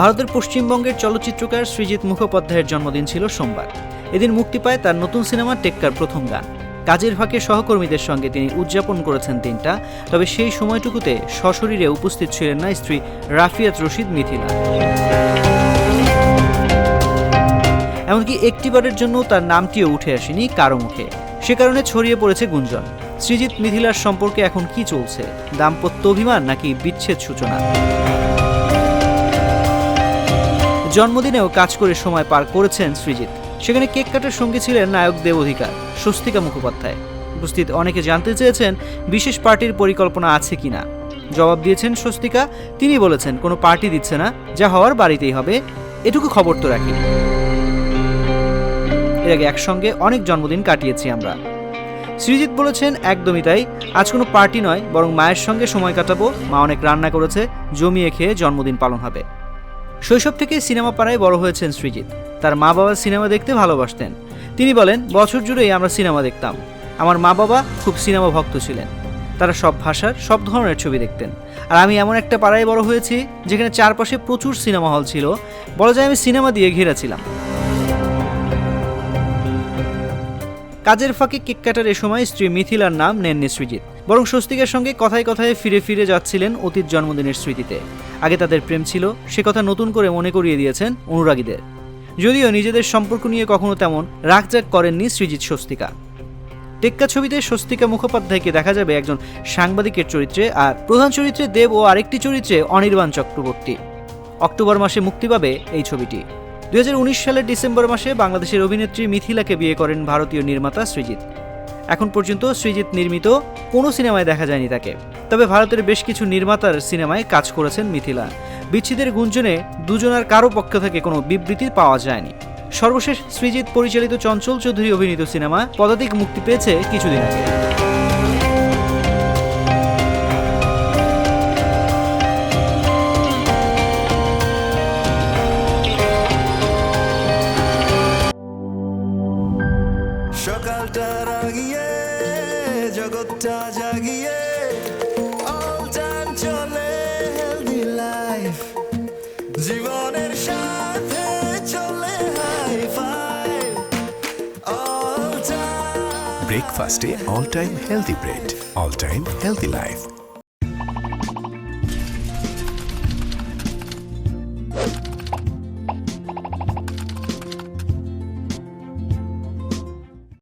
ভারতের পশ্চিমবঙ্গের চলচ্চিত্রকার সৃজিত মুখোপাধ্যায়ের জন্মদিন ছিল সোমবার। এদিন মুক্তি পায় তার নতুন সিনেমা টেক্কার প্রথম গান। কাজের ফাঁকে সহকর্মীদের সঙ্গে তিনি উদযাপন করেছেন দিনটা, তবে সেই সময়টুকুতে সশরীরে উপস্থিত ছিলেন না স্ত্রী রাফিয়াত রশিদ মিথিলা। এমনকি একটিবারের জন্য তার নামটিও উঠে আসেনি কারও মুখে। সে কারণে ছড়িয়ে পড়েছে গুঞ্জন। সৃজিত মিথিলার সম্পর্কে এখন কি চলছে? দাম্পত্য অভিমান নাকি বিচ্ছেদ সূচনা? জন্মদিনেও কাজ করে সময় পার করেছেন সৃজিত সেখানে কেক কাটার সঙ্গে ছিলেন নায়ক দেব অধিকার, স্বস্তিকা মুখোপাধ্যায়। উপস্থিত অনেকে জানতে চেয়েছেন বিশেষ পার্টির পরিকল্পনা আছে কিনা। জবাব দিয়েছেন স্বস্তিকা, তিনি বলেছেন, কোনো পার্টি দিচ্ছে না, যা হওয়ার বাড়িতেই হবে, এটুকু খবর তো রাখি। এর আগে একসঙ্গে অনেক জন্মদিন কাটিয়েছি আমরা। সৃজিত বলেছেন, একদমই তাই, আজ কোনো পার্টি নয়, বরং মায়ের সঙ্গে সময় কাটাবো, মা অনেক রান্না করেছে, জমিয়ে খেয়ে জন্মদিন পালন হবে। শৈশব থেকে সিনেমা পাড়ায় বড় হয়েছেন সৃজিত তার মা বাবা সিনেমা দেখতে ভালোবাসতেন। তিনি বলেন, বছর জুড়েই আমরা সিনেমা দেখতাম। আমার মা বাবা খুব সিনেমা ভক্ত ছিলেন। তারা সব ভাষার, সব ধরনের ছবি দেখতেন। আর আমি এমন একটা পাড়ায় বড় হয়েছি, যেখানে চারপাশে প্রচুর সিনেমা হল ছিল। বলা যায় আমি সিনেমা দিয়ে ঘেরা ছিলাম। কাজের ফাঁকে কেক কাটার এ সময় স্ত্রী মিথিলার নাম নেননি সৃজিত বরং স্বস্তিকার সঙ্গে কথায় কথায় ফিরে ফিরে যাচ্ছিলেন অতীত জন্মদিনের স্মৃতিতে। আগে তাদের প্রেম ছিল, সে কথা নতুন করে মনে করিয়ে দিয়েছেন অনুরাগীদের। যদিও নিজেদের সম্পর্ক নিয়ে কখনো তেমন রাগজাগ করেননি সৃজিত স্বস্তিকা। টেক্কা ছবিতে স্বস্তিকা মুখোপাধ্যায়কে দেখা যাবে একজন সাংবাদিকের চরিত্রে আর প্রধান চরিত্রে দেব ও আরেকটি চরিত্রে অনির্বাণ চক্রবর্তী। অক্টোবর মাসে মুক্তি পাবে এই ছবিটি। দুই হাজার উনিশ সালের ডিসেম্বর মাসে বাংলাদেশের অভিনেত্রী মিথিলাকে বিয়ে করেন ভারতীয় নির্মাতা সৃজিত। এখন পর্যন্ত সৃজিত নির্মিত কোনো সিনেমায় দেখা যায়নি তাকে। তবে ভারতের বেশ কিছু নির্মাতার সিনেমায় কাজ করেছেন মিথিলা। বিচ্ছিদের গুঞ্জনে দুজনার কারও পক্ষ থেকে কোনো বিবৃতি পাওয়া যায়নি। সর্বশেষ সৃজিত পরিচালিত চঞ্চল চৌধুরী অভিনীত সিনেমা পদাতিক মুক্তি পেয়েছে কিছুদিন আগে। সকালটা রাগিয়ে জগৎটা জাগিয়ে অল টাইম চলে হেলদি লাইফ জীবনের চলে ব্রেকফাস্টে all time healthy bread all time healthy life